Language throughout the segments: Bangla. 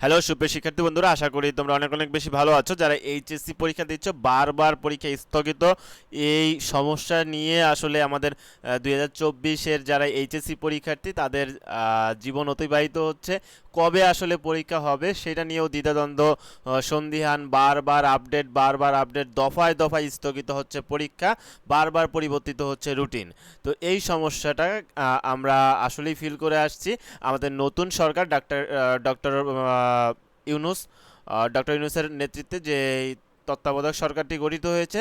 হ্যালো সুপ্রিয় শিক্ষার্থী বন্ধুরা আশা করি তোমরা অনেক অনেক বেশি ভালো আছো। যারা এইচএসসি পরীক্ষা দিচ্ছ বারবার পরীক্ষা স্থগিত। এই সমস্যা নিয়ে আসলে আমাদের দুই হাজার যারা এইচএসসি পরীক্ষার্থী তাদের জীবন অতিবাহিত হচ্ছে। কবে আসলে পরীক্ষা হবে সেটা নিয়েও দ্বিধাদ্বন্দ্ব আহ, সন্দিহান বারবার আপডেট বারবার আপডেট দফায় দফায় স্থগিত হচ্ছে পরীক্ষা বারবার পরিবর্তিত হচ্ছে রুটিন। তো এই সমস্যাটা আমরা আসলেই ফিল করে আসছি। আমাদের নতুন সরকার ডাক্তার ডক্টর ইউনুস ডক্টর ইউনুসের নেতৃত্বে যে তত্ত্বাবধায়ক সরকারটি গঠিত হয়েছে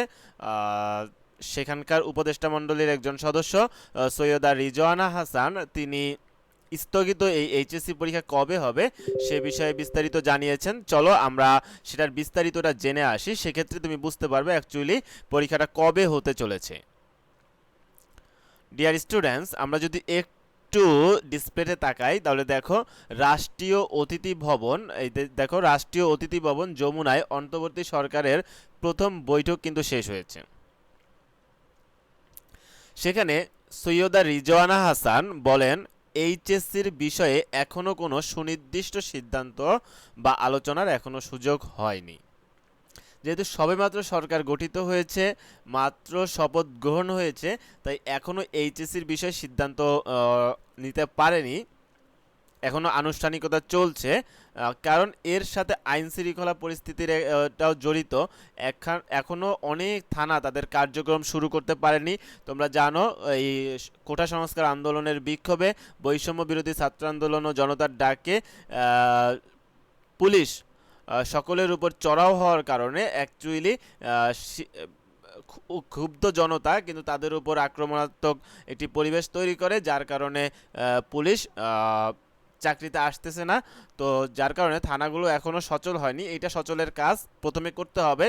সেখানকার উপদেষ্টা মণ্ডলীর একজন সদস্য সৈয়দা রিজওয়ানা হাসান, তিনি স্থগিত এই এইচএসসি পরীক্ষা কবে হবে সে বিষয়ে বিস্তারিত জানিয়েছেন। চলো আমরা সেটার বিস্তারিতটা জেনে আসি। সেক্ষেত্রে তুমি বুঝতে পারবে অ্যাকচুয়ালি পরীক্ষাটা কবে হতে চলেছে। ডিয়ার স্টুডেন্টস আমরা যদি একটু ডিসপ্লেতে তাকাই, তাহলে দেখো রাষ্ট্রীয় অতিথি ভবন, এই দেখো রাষ্ট্রীয় অতিথি ভবন যমুনায় অন্তর্বর্তী সরকারের প্রথম বৈঠক কিন্তু শেষ হয়েছে। সেখানে সৈয়দা রিজওয়ানা হাসান বলেন, এইচএসসির বিষয়ে এখনও কোনো সুনির্দিষ্ট সিদ্ধান্ত বা আলোচনার এখনও সুযোগ হয়নি। যেহেতু সবেমাত্র সরকার গঠিত হয়েছে, মাত্র শপথ গ্রহণ হয়েছে, তাই এখনও এইচএসসির বিষয়ে সিদ্ধান্ত নিতে পারেনি। এখনও আনুষ্ঠানিকতা চলছে কারণ এর সাথে আইন শৃঙ্খলা পরিস্থিতির এটাও জড়িত। এখান এখনও অনেক থানা তাদের কার্যক্রম শুরু করতে পারেনি। তোমরা জানো, এই কোটা সংস্কার আন্দোলনের বিক্ষোভে বৈষম্য বিরোধী ছাত্র আন্দোলন ও জনতার ডাকে পুলিশ সকলের উপর চড়াও হওয়ার কারণে অ্যাকচুয়ালি ক্ষুব্ধ জনতা কিন্তু তাদের উপর আক্রমণাত্মক একটি পরিবেশ তৈরি করে, যার কারণে পুলিশ চাকরিতে আসতেছে না। তো যার কারণে থানাগুলো এখনও সচল হয়নি। এটা সচলের কাজ প্রথমে করতে হবে।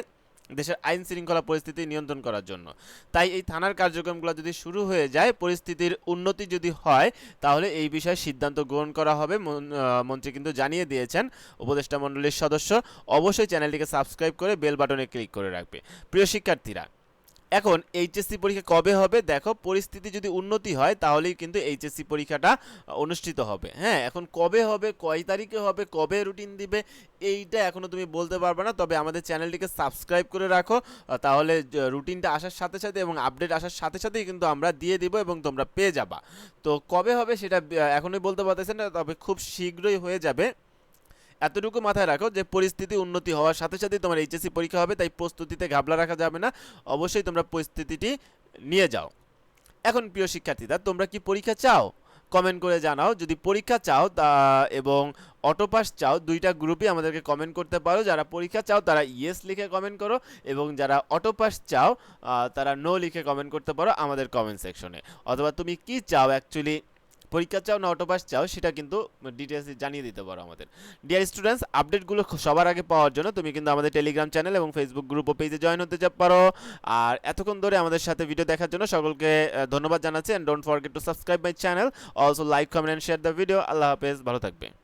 দেশের আইন শৃঙ্খলা পরিস্থিতি নিয়ন্ত্রণ করার জন্য। তাই এই থানার কার্যক্রমগুলো যদি শুরু হয়ে যায়, পরিস্থিতির উন্নতি যদি হয়, তাহলে এই বিষয়ে সিদ্ধান্ত গ্রহণ করা হবে মন- মন্ত্রী কিন্তু জানিয়ে দিয়েছেন উপদেষ্টা মণ্ডলীর সদস্য। অবশ্যই চ্যানেলটিকে সাবস্ক্রাইব করে বেল বাটনে ক্লিক করে রাখবে। প্রিয় শিক্ষার্থীরা এখন এইচএসসি পরীক্ষা কবে হবে? দেখো, পরিস্থিতি যদি উন্নতি হয়, তাহলেই কিন্তু এইচএসসি পরীক্ষাটা অনুষ্ঠিত হবে। হ্যাঁ এখন কবে হবে, কয় তারিখে হবে, কবে রুটিন দিবে, এইটা এখনও তুমি বলতে পারবে না। তবে আমাদের চ্যানেলটিকে সাবস্ক্রাইব করে রাখো তাহলে রুটিনটা আসার সাথে সাথে এবং আপডেট আসার সাথে সাথেই কিন্তু আমরা দিয়ে দিব এবং তোমরা পেয়ে যাবা। তো কবে হবে সেটা এখনই বলতে পারতেছেন না, তবে খুব শীঘ্রই হয়ে যাবে। এতটুকু মাথায় রাখো যে পরিস্থিতি উন্নতি হওয়ার সাথে সাথে তোমার এইচএসসি পরীক্ষা হবে, তাই প্রস্তুতিতে ঘাবলা রাখা যাবে না। অবশ্যই তোমরা পরিস্থিতিটি নিয়ে যাও। এখন প্রিয় শিক্ষার্থীরা, তোমরা কি পরীক্ষা চাও? কমেন্ট করে জানাও। যদি পরীক্ষা চাও, তা এবং অটোপাস চাও, দুইটা গ্রুপই আমাদেরকে কমেন্ট করতে পারো। যারা পরীক্ষা চাও, তারা ইয়েস লিখে কমেন্ট করো এবং যারা অটোপাস চাও তারা নো লিখে কমেন্ট করতে পারো আমাদের কমেন্ট সেকশনে। অথবা তুমি কি চাও অ্যাকচুয়ালি পরীক্ষা চাও না অটোপাস চাও, সেটা কিন্তু ডিটেলস জানিয়ে দিতে পারো আমাদের। ডিয়ার স্টুডেন্টস আপডেটগুলো সবার আগে পাওয়ার জন্য তুমি কিন্তু আমাদের টেলিগ্রাম চ্যানেল এবং ফেসবুক গ্রুপ ও পেজে জয়েন হতে পারো। আর এতক্ষণ ধরে আমাদের সাথে ভিডিও দেখার জন্য সকলকে ধন্যবাদ জানাচ্ছি and don't forget to subscribe my channel also like comment and share the video আল্লাহ হাফেজ, ভালো থাকবে